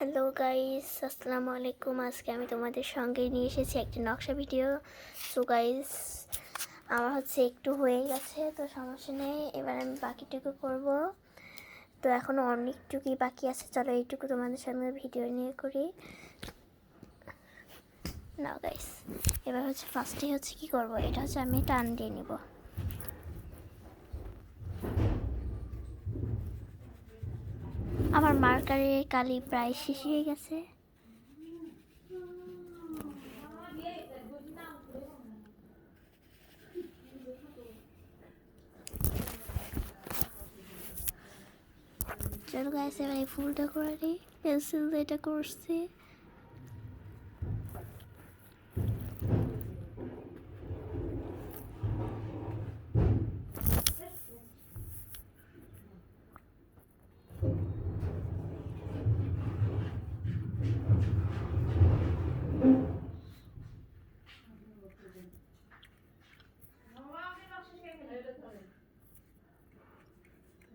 Hello guys আসসালামু আলাইকুম আজকে আমি তোমাদের সঙ্গে নিয়ে এসেছি একটি নকশা ভিডিও সো গাইস আমার হচ্ছে একটু হয়ে গেছে, তো সমস্যা নেই। এবার আমি বাকিটুকু করব। তো এখনও অনেকটুকুই বাকি আছে। চলো এইটুকু তোমাদের সঙ্গে ভিডিও নিয়ে করি। না গাইস এবার হচ্ছে ফার্স্টে হচ্ছে কি করব? এটা হচ্ছে আমি টান দিয়ে নিব। আমার মার্কারে কালি প্রায় শেষ হয়ে গেছে। চলো গাইস এবার ফুলটা করে দিই পেন্সিল দিয়ে এটা করছি।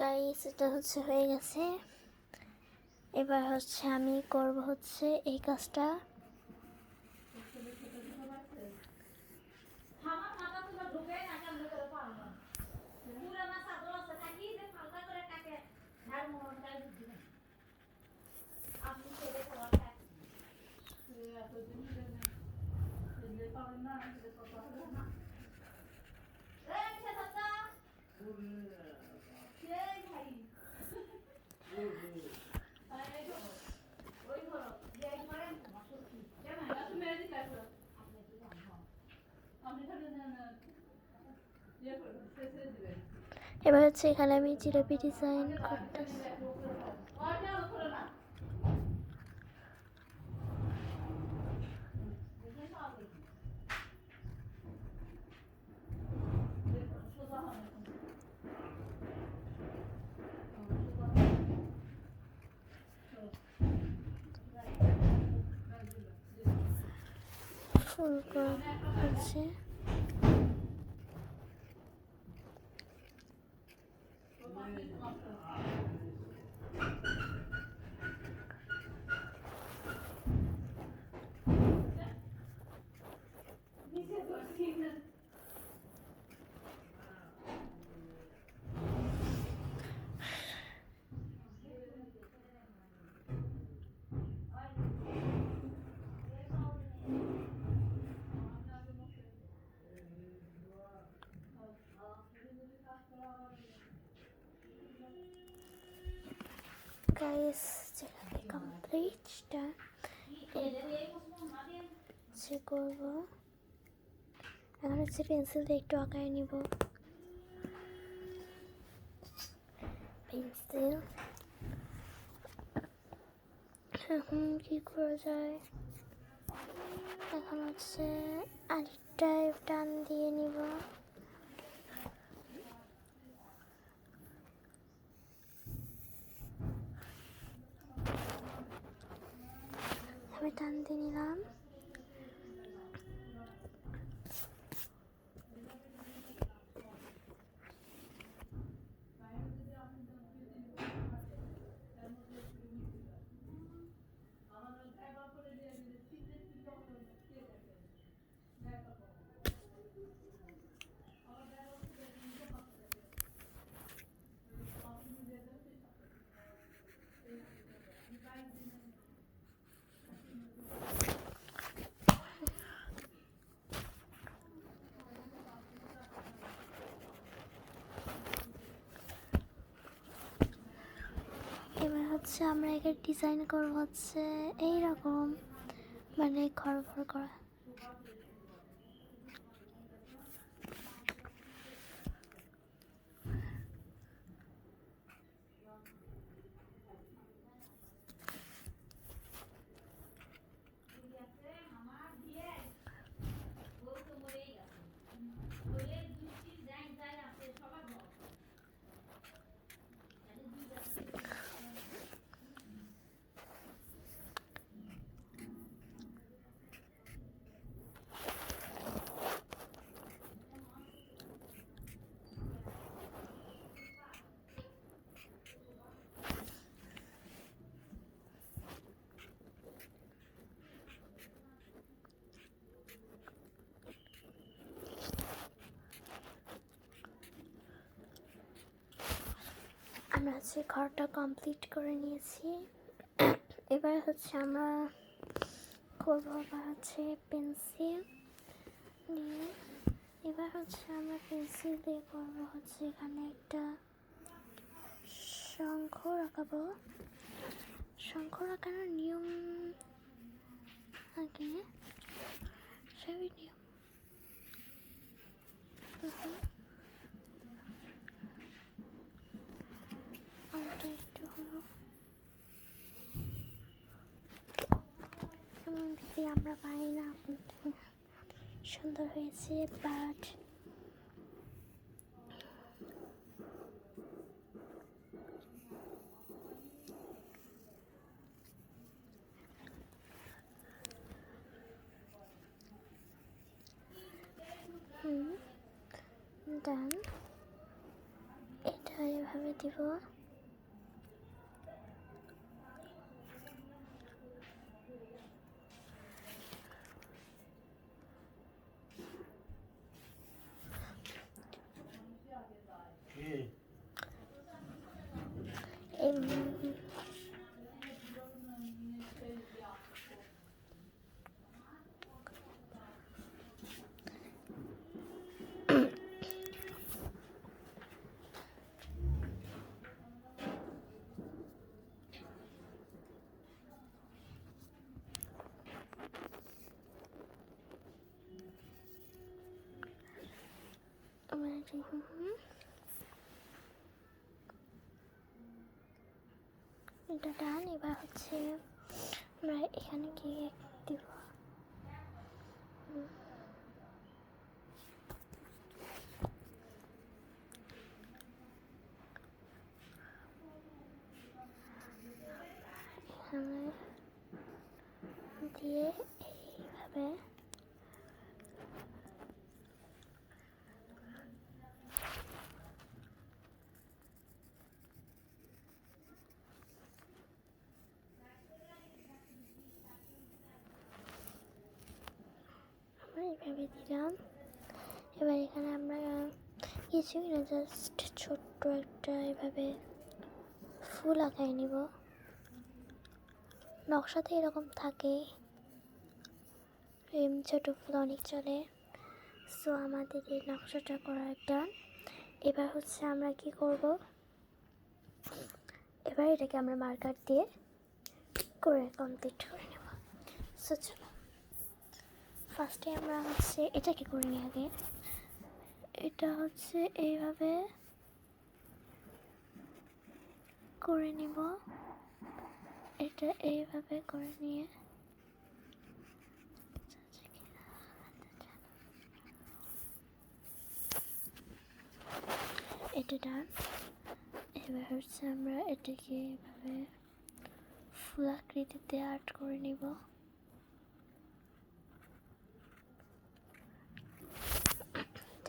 গাইস এটা হচ্ছে হয়ে গেছে। এবার হচ্ছে আমি করব হচ্ছে এই কাজটা। এবার হচ্ছে এখানে আমি জিলাপি ডিজাইন করতেছি। ফুল করা হচ্ছে গাইস জিলাপি কমপ্লিটটা সে করব এখন হচ্ছে পেন্সিল দিয়ে একটু আঁকায় নিব পেন্সিল এখন কি করা যায় এখন হচ্ছে আরেকটা টান দিয়ে নিব আমি টান দিয়ে নিলাম এবার হচ্ছে আমরা একে ডিজাইন করব হচ্ছে এই রকম মানে ঘর ঘর করা। হচ্ছে ঘরটা কমপ্লিট করে নিয়েছি। এবার হচ্ছে আমরা করব হচ্ছে পেন্সিল নিয়ে। এবার হচ্ছে আমরা পেন্সিল দিয়ে করব হচ্ছে এখানে একটা শঙ্খ আঁকাবো শঙ্খ রাখানোর নিয়ম আগে, সবই নিয়ম। আমরা পারি না আপনাদের সুন্দর হয়েছে বাট হুম ডান এটা এভাবে দিব এটা ডান এবার হচ্ছে আমরা এখানে গিয়ে দিব। দিয়ে এইভাবে আমরা এইভাবে দিলাম। এবার এখানে আমরা কিছুই না জাস্ট ছোট্ট একটা এভাবে ফুল আঁকাই নিব। নকশাতে এরকম থাকে। ছোট ফুল অনেক চলে। সো আমাদের এই নকশাটা করা ডান এবার হচ্ছে আমরা কি করব? এবার এটাকে আমরা মার্কার দিয়ে করে কমপ্লিট করে নেব। সো চলো। ফার্স্টে আমরা হচ্ছে এটাকে করে নিই আগে? এটা হচ্ছে এইভাবে করে নিব। এটা এইভাবে করে নিয়ে এটা ডান। এবার হচ্ছে আমরা এটাকে এইভাবে ফুল আকৃতিতে আর্ট করে নিব।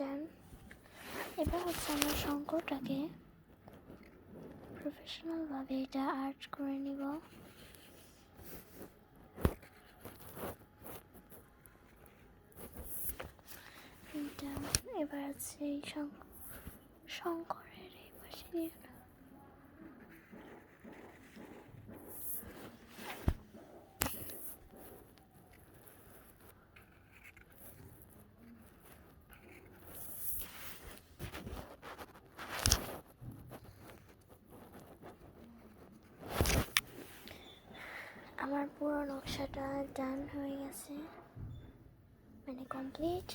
দেন এবার হচ্ছে আমরা শঙ্করটাকে প্রফেশনালভাবে এটা আর্ট করে নিব। এবার হচ্ছে এই শঙ্ক- শঙ্করের এই পাশে দিয়ে দিলাম। আমার পুরো নকশাটা ডান হয়ে গেছে। মানে কমপ্লিট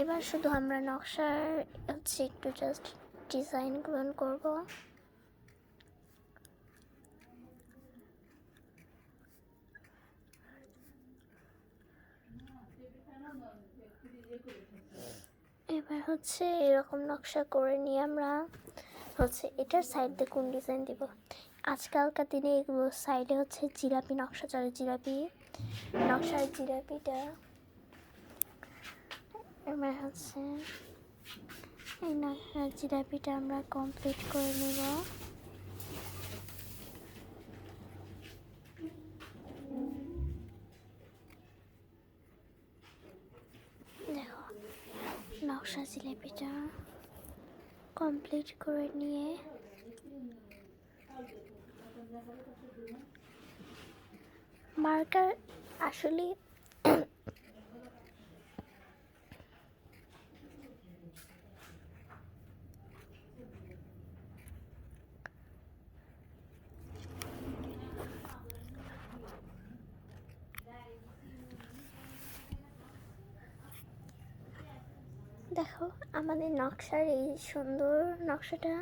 এবার শুধু আমরা নকশার হচ্ছে একটু জাস্ট ডিজাইনগুলো করব। এবার হচ্ছে এরকম নকশা করে নিয়ে আমরা হচ্ছে এটার সাইড দিয়ে কোন ডিজাইন দিব? আজকালকার দিনে এগুলো সাইডে হচ্ছে জিলাপি, নকশা চলে জিলাপি। নকশার জিলাপিটা এবার হচ্ছে এই নকশার জিলাপিটা আমরা কমপ্লিট করে নেব। দেখো নকশা জিলাপিটা কমপ্লিট করে নিয়ে মার্কার আসলে দেখো আমাদের নকশার এই সুন্দর নকশাটা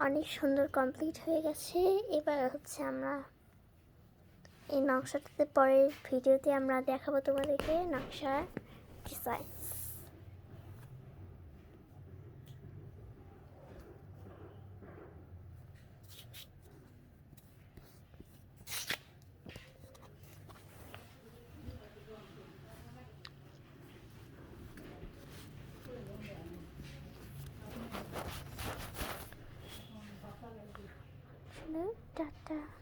অনেক সুন্দর কমপ্লিট হয়ে গেছে। এবার হচ্ছে আমরা এই নকশাটাতে পরের ভিডিওতে আমরা দেখাবো তোমাদেরকে নকশার ডিজাইন Da da.